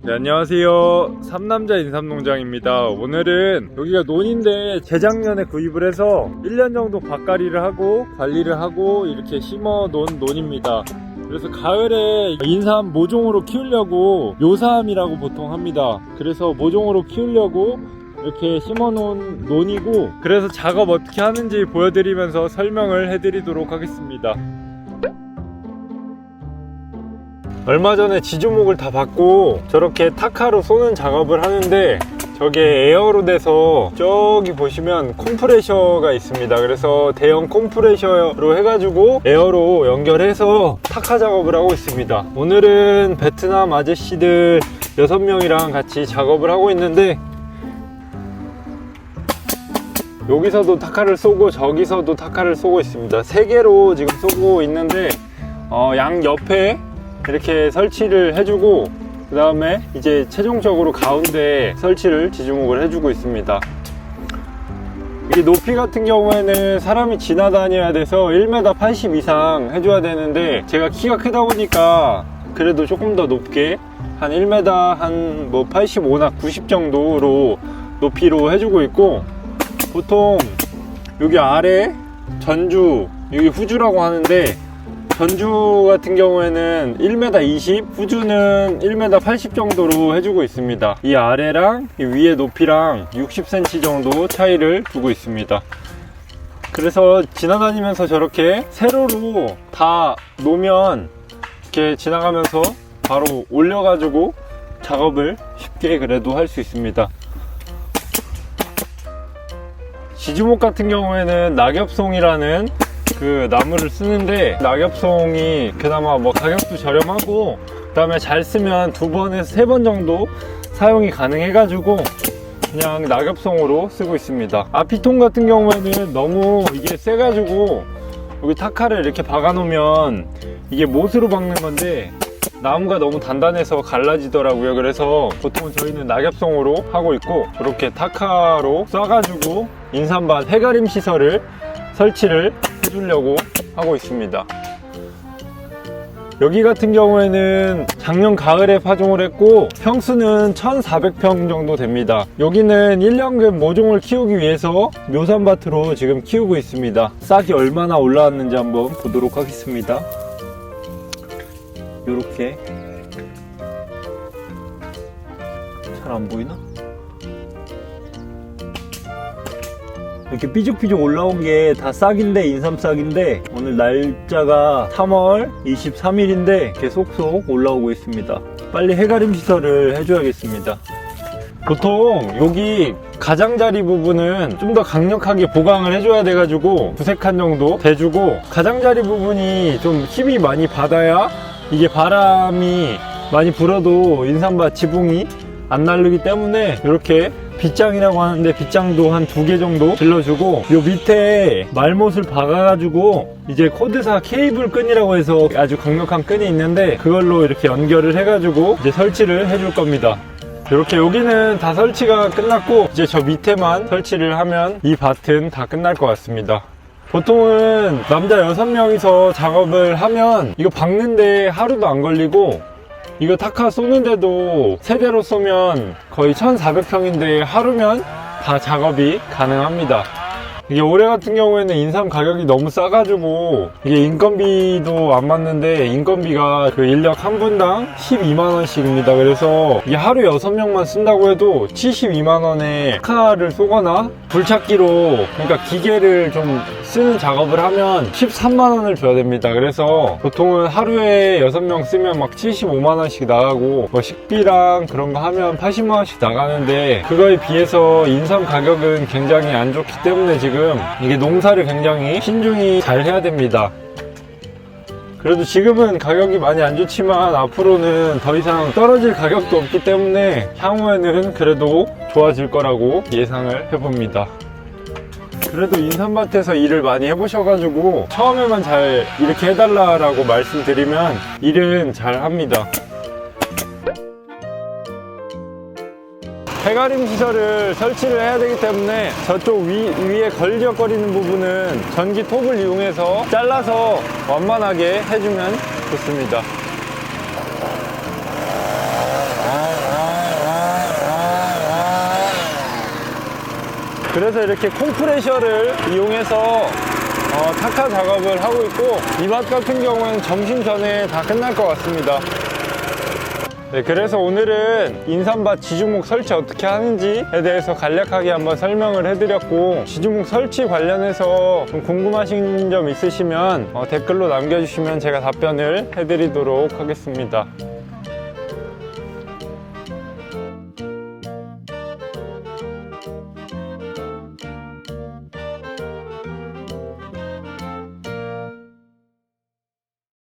네, 안녕하세요. 삼남자 인삼농장입니다. 오늘은 여기가 논인데 재작년에 구입을 해서 1년 정도 밭갈이를 하고 관리를 하고 이렇게 심어 놓은 논입니다. 그래서 가을에 인삼 모종으로 키우려고 묘삼이라고 보통 합니다. 그래서 모종으로 키우려고 이렇게 심어 놓은 논이고 그래서 작업 어떻게 하는지 보여드리면서 설명을 해드리도록 하겠습니다. 얼마 전에 지주목을 다 받고 저렇게 타카로 쏘는 작업을 하는데 저게 에어로 돼서 저기 보시면 콤프레셔가 있습니다. 그래서 대형 콤프레셔로 해가지고 에어로 연결해서 타카 작업을 하고 있습니다. 오늘은 베트남 아저씨들 6명이랑 같이 작업을 하고 있는데 여기서도 타카를 쏘고 저기서도 타카를 쏘고 있습니다. 세 개로 지금 쏘고 있는데 어, 양 옆에 이렇게 설치를 해주고 그 다음에 이제 최종적으로 가운데 설치를 지주목을 해주고 있습니다. 이 높이 같은 경우에는 사람이 지나다녀야 돼서 1m 80 이상 해줘야 되는데 제가 키가 크다 보니까 그래도 조금 더 높게 한 1m 한 뭐 85나 90 정도로 높이로 해주고 있고 보통 여기 아래 전주 여기 후주라고 하는데 전주 같은 경우에는 1m 20, 후주는 1m 80 정도로 해주고 있습니다. 이 아래랑 이 위에 높이랑 60cm 정도 차이를 두고 있습니다. 그래서 지나다니면서 저렇게 세로로 다 놓으면 이렇게 지나가면서 바로 올려가지고 작업을 쉽게 그래도 할 수 있습니다. 지주목 같은 경우에는 낙엽송이라는 그 나무를 쓰는데 낙엽송이 그나마 뭐 가격도 저렴하고 그다음에 잘 쓰면 두 번에서 세 번 정도 사용이 가능해 가지고 그냥 낙엽송으로 쓰고 있습니다. 아피통 같은 경우에는 너무 이게 세 가지고 여기 타카를 이렇게 박아 놓으면 이게 못으로 박는 건데 나무가 너무 단단해서 갈라지더라고요. 그래서 보통 저희는 낙엽송으로 하고 있고 이렇게 타카로 쏴가지고 인삼밭 해가림 시설을 설치를 해주려고 하고 있습니다. 여기 같은 경우에는 작년 가을에 파종을 했고 평수는 1400평 정도 됩니다. 여기는 1년근 모종을 키우기 위해서 묘산밭으로 지금 키우고 있습니다. 싹이 얼마나 올라왔는지 한번 보도록 하겠습니다. 이렇게 잘 안 보이나? 이렇게 삐죽삐죽 올라온 게 다 싹인데 인삼 싹인데 오늘 날짜가 3월 23일인데 계속속 올라오고 있습니다. 빨리 해가림 시설을 해줘야겠습니다. 보통 여기 가장자리 부분은 좀 더 강력하게 보강을 해줘야 돼가지고 칸 정도 대주고 가장자리 부분이 좀 힘이 많이 받아야 이게 바람이 많이 불어도 인삼밭 지붕이 안 날르기 때문에 이렇게 빗장이라고 하는데 빗장도 한 두 개 정도 질러주고 요 밑에 말못을 박아가지고 이제 코드사 케이블 끈이라고 해서 아주 강력한 끈이 있는데 그걸로 이렇게 연결을 해가지고 이제 설치를 해줄 겁니다. 이렇게 여기는 다 설치가 끝났고 이제 저 밑에만 설치를 하면 이 밭은 다 끝날 것 같습니다. 보통은 남자 6명이서 작업을 하면 이거 박는데 하루도 안 걸리고 이거 타카 쏘는데도 세대로 쏘면 거의 1400평인데 하루면 다 작업이 가능합니다. 이게 올해 같은 경우에는 인삼 가격이 너무 싸가지고 이게 인건비도 안 맞는데 인건비가 그 인력 한 분당 12만원씩입니다. 그래서 이게 하루 6명만 쓴다고 해도 72만원에 카를 쏘거나 불찾기로 그러니까 기계를 좀 쓰는 작업을 하면 13만 원을 줘야 됩니다. 그래서 보통은 하루에 6명 쓰면 막 75만 원씩 나가고 뭐 식비랑 그런 거 하면 80만 원씩 나가는데 그거에 비해서 인삼 가격은 굉장히 안 좋기 때문에 지금 이게 농사를 굉장히 신중히 잘 해야 됩니다. 그래도 지금은 가격이 많이 안 좋지만 앞으로는 더 이상 떨어질 가격도 없기 때문에 향후에는 그래도 좋아질 거라고 예상을 해봅니다. 그래도 인삼밭에서 일을 많이 해보셔가지고 처음에만 잘 이렇게 해달라고 말씀드리면 일은 잘 합니다. 해가림 시설을 설치를 해야 되기 때문에 저쪽 위, 위에 걸적거리는 부분은 전기 톱을 이용해서 잘라서 완만하게 해주면 좋습니다. 그래서 이렇게 콤프레셔를 이용해서 어, 타카 작업을 하고 있고 이 밭 같은 경우는 점심 전에 다 끝날 것 같습니다. 네, 그래서 오늘은 인삼밭 지주목 설치 어떻게 하는지에 대해서 간략하게 한번 설명을 해드렸고 지주목 설치 관련해서 좀 궁금하신 점 있으시면 어, 댓글로 남겨주시면 제가 답변을 해드리도록 하겠습니다.